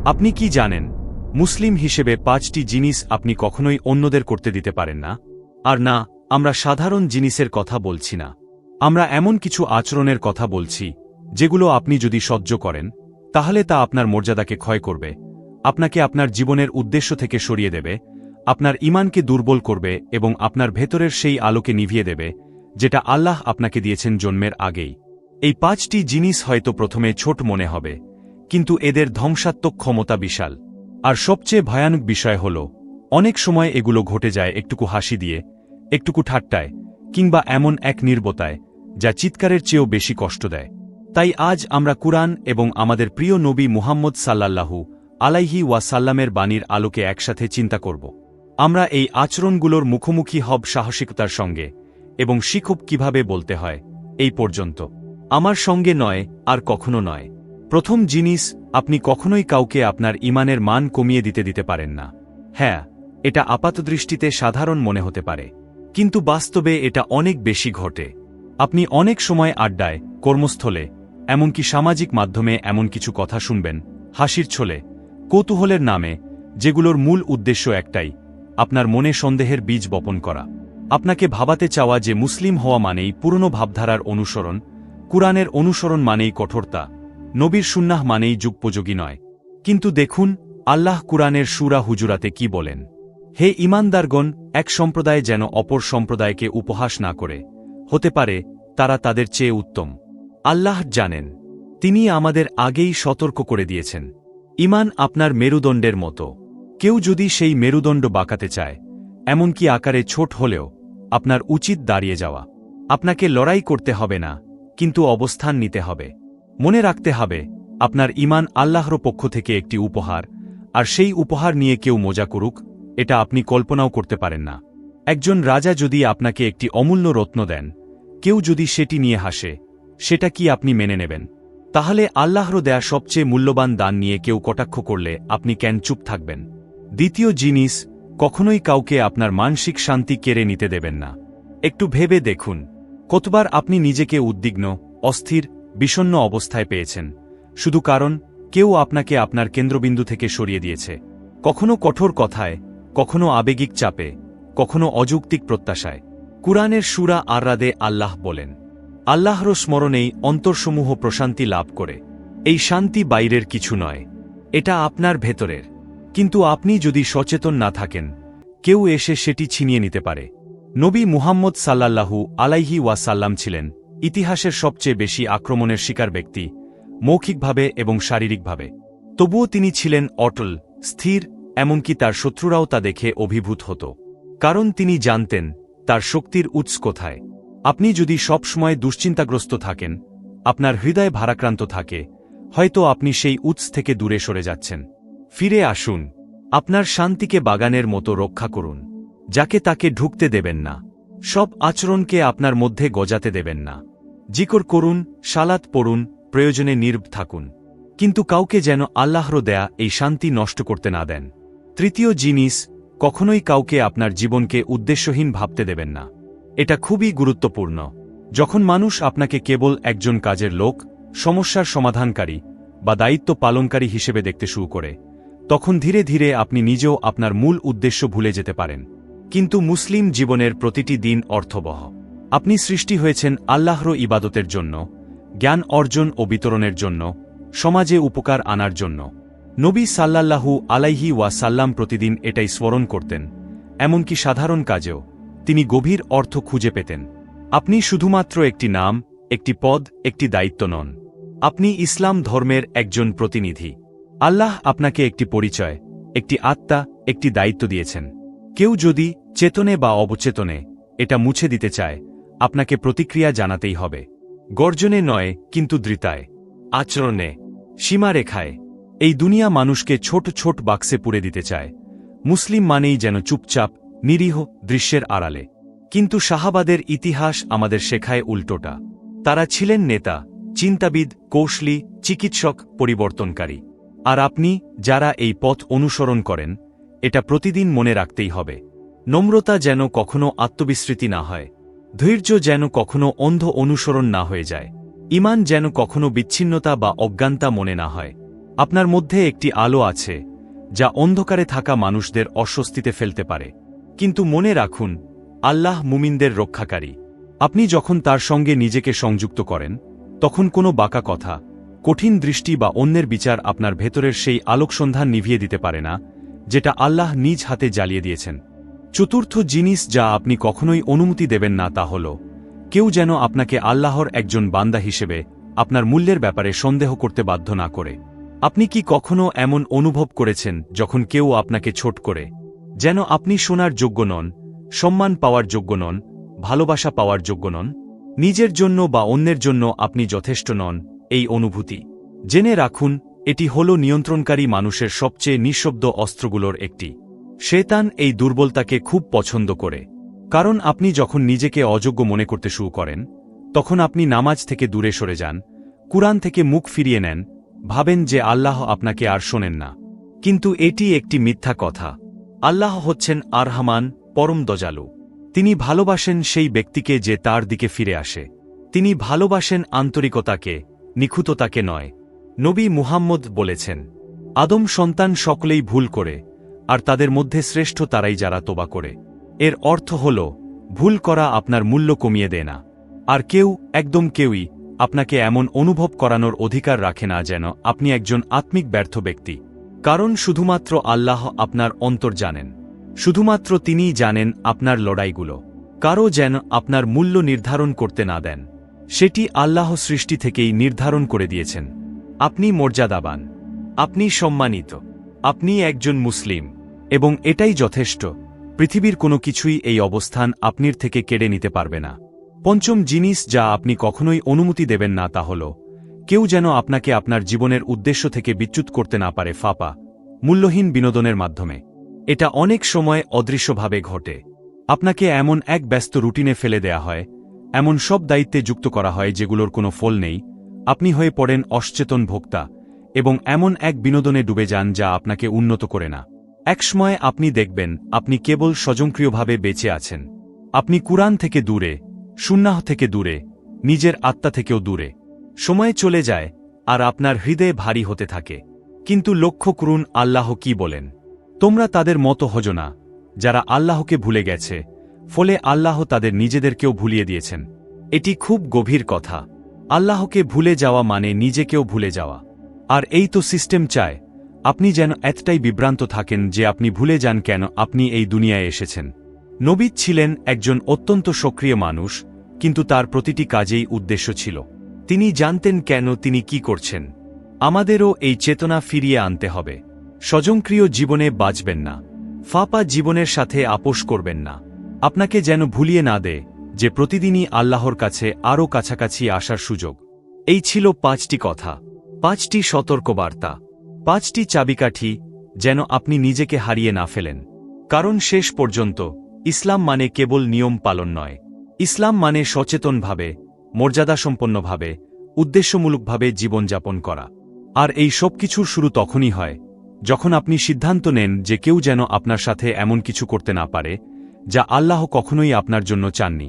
আপনি কি জানেন, মুসলিম হিসেবে পাঁচটি জিনিস আপনি কখনোই অন্যদের করতে দিতে পারেন না? আর না, আমরা সাধারণ জিনিসের কথা বলছি না। আমরা এমন কিছু আচরণের কথা বলছি, যেগুলো আপনি যদি সহ্য করেন, তাহলে তা আপনার মর্যাদাকে ক্ষয় করবে, আপনাকে আপনার জীবনের উদ্দেশ্য থেকে সরিয়ে দেবে, আপনার ইমানকে দুর্বল করবে এবং আপনার ভেতরের সেই আলোকে নিভিয়ে দেবে, যেটা আল্লাহ আপনাকে দিয়েছেন জন্মের আগেই। এই পাঁচটি জিনিস হয়তো প্রথমে ছোট মনে হবে কিন্তু এদের ধ্বংসাত্মক ক্ষমতা বিশাল। আর সবচেয়ে ভয়ানক বিষয় হল, অনেক সময় এগুলো ঘটে যায় একটুকু হাসি দিয়ে, একটুকু ঠাট্টায়, কিংবা এমন এক নির্বতায়, যা চিৎকারের চেয়েও বেশি কষ্ট দেয়। তাই আজ আমরা কুরআন এবং আমাদের প্রিয় নবী মুহাম্মদ সাল্লাল্লাহু আলাইহি ওয়াসাল্লামের বাণীর আলোকে একসাথে চিন্তা করব। আমরা এই আচরণগুলোর মুখোমুখি হব সাহসিকতার সঙ্গে, এবং শিখুব কীভাবে বলতে হয়, এই পর্যন্ত। আমার সঙ্গে নয়, আর কখনো নয়। প্রথম জিনিস, আপনি কখনোই কাউকে আপনার ইমানের মান কমিয়ে দিতে দিতে পারেন না। হ্যাঁ এটা আপাতদৃষ্টিতে সাধারণ মনে হতে পারে। কিন্তু বাস্তবে এটা অনেক বেশি ঘটে। আপনি অনেক সময় আড্ডায়, কর্মস্থলে, এমনকি সামাজিক মাধ্যমে এমন কিছু কথা শুনবেন, হাসির ছলে, কৌতূহলের নামে, যেগুলোর মূল উদ্দেশ্য একটাই, আপনার মনে সন্দেহের বীজ বপন করা। আপনাকে ভাবাতে চাওয়া যে মুসলিম হওয়া মানেই পুরনো ভাবধারার অনুসরণ, কুরআনের অনুসরণ মানেই কঠোরতা নবীর সুন্নাহ মানেই যুগোপযোগী নয়। কিন্তু দেখুন, আল্লাহ কুরআনের সুরা হুজুরাতে কি বলেন। হে ইমানদারগণ এক সম্প্রদায় যেন অপর সম্প্রদায়কে উপহাস না করে। হতে পারে, তারা তাদের চেয়ে উত্তম। আল্লাহ জানেন, তিনি আমাদের আগেই সতর্ক করে দিয়েছেন। ইমান আপনার মেরুদণ্ডের মতো। কেউ যদি সেই মেরুদণ্ড বাঁকাতে চায়, এমনকি আকারে ছোট হলেও, আপনার উচিত দাঁড়িয়ে যাওয়া। আপনাকে লড়াই করতে হবে না, কিন্তু অবস্থান নিতে হবে। মনে রাখতে হবে, আপনার ইমান আল্লাহর পক্ষ থেকে একটি উপহার, আর সেই উপহার নিয়ে কেউ মজা করুক, এটা আপনি কল্পনাও করতে পারেন না। একজন রাজা যদি আপনাকে একটি অমূল্য রত্ন দেন, কেউ যদি সেটি নিয়ে হাসে, সেটা কি আপনি মেনে নেবেন? তাহলে আল্লাহর দেয়া সবচেয়ে মূল্যবান দান নিয়ে কেউ কটাক্ষ করলে আপনি কেন চুপ থাকবেন? দ্বিতীয় জিনিস, কখনোই কাউকে আপনার মানসিক শান্তি কেড়ে নিতে দেবেন না। একটু ভেবে দেখুন, কতবার আপনি নিজেকে উদ্বিগ্ন, অস্থির বিষণ্ন অবস্থায় পেয়েছেন। শুধু কারণ, কেউ আপনাকে আপনার কেন্দ্রবিন্দু থেকে সরিয়ে দিয়েছে। কখনো কঠোর কথায়, কখনো আবেগিক চাপে, কখনো অযৌক্তিক প্রত্যাশায়। কুরআনের সুরা আররাদে আল্লাহ বলেন, আল্লাহর স্মরণেই অন্তরসমূহ প্রশান্তি লাভ করে। এই শান্তি বাইরের কিছু নয়। এটা আপনার ভেতরের। কিন্তু আপনি যদি সচেতন না থাকেন, কেউ এসে সেটি ছিনিয়ে নিতে পারে। নবী মুহাম্মদ সাল্লাল্লাহু আলাইহি ওয়াসাল্লাম ছিলেন ইতিহাসের সবচেয়ে বেশি আক্রমণের শিকার ব্যক্তি, মৌখিকভাবে এবং শারীরিকভাবে। তবুও তিনি ছিলেন অটল, স্থির, এমনকি তার শত্রুরাও তা দেখে অভিভূত হতো। কারণ তিনি জানতেন, তার শক্তির উৎস কোথায়। আপনি যদি সবসময় দুশ্চিন্তাগ্রস্ত থাকেন, আপনার হৃদয় ভারাক্রান্ত থাকে, হয়তো আপনি সেই উৎস থেকে দূরে সরে যাচ্ছেন। ফিরে আসুন, আপনার শান্তিকে বাগানের মতো রক্ষা করুন, যাকে তাকে ঢুকতে দেবেন না। সব আচরণকে আপনার মধ্যে গজাতে দেবেন না। জিকর করুন, সালাত পড়ুন, প্রয়োজনে নির্ভ থাকুন। কিন্তু কাউকে যেন আল্লাহর দেয়া এই শান্তি নষ্ট করতে না দেন। তৃতীয় জিনিস, কখনোই কাউকে আপনার জীবনকে উদ্দেশ্যহীন ভাবতে দেবেন না। এটা খুবই গুরুত্বপূর্ণ। যখন মানুষ আপনাকে কেবল একজন কাজের লোক, সমস্যার সমাধানকারী বা দায়িত্ব পালনকারী হিসেবে দেখতে শুরু করে, তখন ধীরে ধীরে আপনি নিজেও আপনার মূল উদ্দেশ্য ভুলে যেতে পারেন। কিন্তু মুসলিম জীবনের প্রতিটি দিন অর্থবহ। আপনি সৃষ্টি হয়েছেন আল্লাহর ইবাদতের জন্য, জ্ঞান অর্জন ও বিতরণের জন্য, সমাজে উপকার আনার জন্য। নবী সাল্লাল্লাহু আলাইহি ওয়াসাল্লাম প্রতিদিন এটাই স্মরণ করতেন, এমনকি সাধারণ কাজেও, তিনি গভীর অর্থ খুঁজে পেতেন। আপনি শুধুমাত্র একটি নাম, একটি পদ, একটি দায়িত্ব নন। আপনি ইসলাম ধর্মের একজন প্রতিনিধি। আল্লাহ আপনাকে একটি পরিচয়, একটি আত্মা, একটি দায়িত্ব দিয়েছেন। কেউ যদি চেতনে বা অবচেতনে এটা মুছে দিতে চায় আপনাকে প্রতিক্রিয়া জানাতেই হবে। গর্জনে নয়, কিন্তু দৃতায়। আচরণে, সীমারেখায়। এই দুনিয়া মানুষকে ছোট ছোট বাক্সে পুড়ে দিতে চায়। মুসলিম মানেই যেন চুপচাপ, নিরীহ দৃশ্যের আড়ালে। কিন্তু শাহাবাদের ইতিহাস আমাদের শেখায় উল্টোটা। তারা ছিলেন নেতা, চিন্তাবিদ, কৌশলী, চিকিৎসক, পরিবর্তনকারী। আর আপনি, যারা এই পথ অনুসরণ করেন, এটা প্রতিদিন মনে রাখতেই হবে। নম্রতা যেন কখনো আত্মবিস্মৃতি না হয়। ধৈর্য যেন কখনো অন্ধ অনুসরণ না হয়ে যায়। ইমান যেন কখনো বিচ্ছিন্নতা বা অজ্ঞানতা মনে না হয়। আপনার মধ্যে একটি আলো আছে, যা অন্ধকারে থাকা মানুষদের অস্বস্তিতে ফেলতে পারে। কিন্তু মনে রাখুন, আল্লাহ মুমিনদের রক্ষাকারী। আপনি যখন তার সঙ্গে নিজেকে সংযুক্ত করেন, তখন কোনো বাঁকা কথা, কঠিন দৃষ্টি বা অন্যের বিচার আপনার ভেতরের সেই আলোকসন্ধান নিভিয়ে দিতে পারে না, যেটা আল্লাহ নিজ হাতে জ্বালিয়ে দিয়েছেন। চতুর্থ জিনিস যা আপনি কখনোই অনুমতি দেবেন না তা হল, কেউ যেন আপনাকে আল্লাহর একজন বান্দা হিসেবে আপনার মূল্যের ব্যাপারে সন্দেহ করতে বাধ্য না করে। আপনি কি কখনো এমন অনুভব করেছেন যখন কেউ আপনাকে ছোট করে? যেন আপনি শোনার যোগ্য নন, সম্মান পাওয়ার যোগ্য নন, ভালোবাসা পাওয়ার যোগ্য নন? নিজের জন্য বা অন্যের জন্য আপনি যথেষ্ট নন, এই অনুভূতি। জেনে রাখুন, এটি হল নিয়ন্ত্রণকারী মানুষের সবচেয়ে নিঃশব্দ অস্ত্রগুলোর একটি। শেতান এই দুর্বলতাকে খুব পছন্দ করে। কারণ আপনি যখন নিজেকে অযোগ্য মনে করতে শুরু করেন, তখন আপনি নামাজ থেকে দূরে সরে যান, কুরআন থেকে মুখ ফিরিয়ে নেন, ভাবেন যে আল্লাহ আপনাকে আর শোনেন না। কিন্তু এটি একটি মিথ্যা কথা। আল্লাহ হচ্ছেন আরহামান, পরম দজালু তিনি ভালোবাসেন সেই ব্যক্তিকে যে তার দিকে ফিরে আসে। তিনি ভালোবাসেন আন্তরিকতাকে, নিখুততাকে নয়। নবী মুহাম্মদ বলেছেন, আদম সন্তান সকলেই ভুল করে আর তাদের মধ্যে শ্রেষ্ঠ তারাই যারা তোবা করে। এর অর্থ হল, ভুল করা আপনার মূল্য কমিয়ে দেয় না। আর কেউ, একদম কেউই, আপনাকে এমন অনুভব করানোর অধিকার রাখে না যেন আপনি একজন আত্মিক ব্যর্থ ব্যক্তি। কারণ শুধুমাত্র আল্লাহ আপনার অন্তর জানেন। শুধুমাত্র তিনিই জানেন আপনার লড়াইগুলো। কারও যেন আপনার মূল্য নির্ধারণ করতে না দেন। সেটি আল্লাহ সৃষ্টি থেকেই নির্ধারণ করে দিয়েছেন। আপনি মর্যাদাবান। আপনি সম্মানিত। আপনি একজন মুসলিম। এবং এটাই যথেষ্ট। পৃথিবীর কোনো কিছুই এই অবস্থান আপনির থেকে কেড়ে নিতে পারবে না। পঞ্চম জিনিস যা আপনি কখনোই অনুমতি দেবেন না তা হল, কেউ যেন আপনাকে আপনার জীবনের উদ্দেশ্য থেকে বিচ্যুত করতে না পারে ফাপা, মূল্যহীন বিনোদনের মাধ্যমে। এটা অনেক সময় অদৃশ্যভাবে ঘটে। আপনাকে এমন এক ব্যস্ত রুটিনে ফেলে দেয়া হয়, এমন সব দায়িত্বে যুক্ত করা হয় যেগুলোর কোনো ফল নেই, আপনি হয়ে পড়েন অসচেতন ভোক্তা এবং এমন এক বিনোদনে ডুবে যান যা আপনাকে উন্নত করে না। একসময় আপনি দেখবেন, আপনি কেবল স্বজনক্রিয়ভাবে বেঁচে আছেন। আপনি কুরআন থেকে দূরে, সুন্নাহ থেকে দূরে, নিজের আত্মা থেকেও দূরে। সময় চলে যায়, আর আপনার হৃদয়ে ভারী হতে থাকে। কিন্তু লক্ষ্য করুন আল্লাহ কি বলেন। তোমরা তাদের মতো হজ না, যারা আল্লাহকে ভুলে গেছে, ফলে আল্লাহ তাদের নিজেদেরকেও ভুলিয়ে দিয়েছেন। এটি খুব গভীর কথা। আল্লাহকে ভুলে যাওয়া মানে নিজেকেও ভুলে যাওয়া। আর এই তো সিস্টেম চায় আপনি যেন এতটাই বিভ্রান্ত থাকেন যে আপনি ভুলে যান কেন আপনি এই দুনিয়ায় এসেছেন। নবীদ ছিলেন একজন অত্যন্ত সক্রিয় মানুষ, কিন্তু তার প্রতিটি কাজেই উদ্দেশ্য ছিল। তিনি জানতেন কেন তিনি কি করছেন। আমাদেরও এই চেতনা ফিরিয়ে আনতে হবে। স্বজনক্রিয় জীবনে বাঁচবেন না। ফাপা জীবনের সাথে আপোষ করবেন না। আপনাকে যেন ভুলিয়ে না দে যে প্রতিদিনই আল্লাহর কাছে আরও কাছাকাছি আসার সুযোগ। এই ছিল পাঁচটি কথা। পাঁচটি সতর্কবার্তা। পাঁচটি চাবিকাঠি যেন আপনি নিজেকে হারিয়ে না ফেলেন। কারণ শেষ পর্যন্ত, ইসলাম মানে কেবল নিয়ম পালন নয়। ইসলাম মানে সচেতনভাবে, মর্যাদাসম্পন্নভাবে, উদ্দেশ্যমূলকভাবে জীবনযাপন করা। আর এই সব কিছুর শুরু তখনই হয়, যখন আপনি সিদ্ধান্ত নেন যে কেউ যেন আপনার সাথে এমন কিছু করতে না পারে, যা আল্লাহ কখনোই আপনার জন্য চাননি।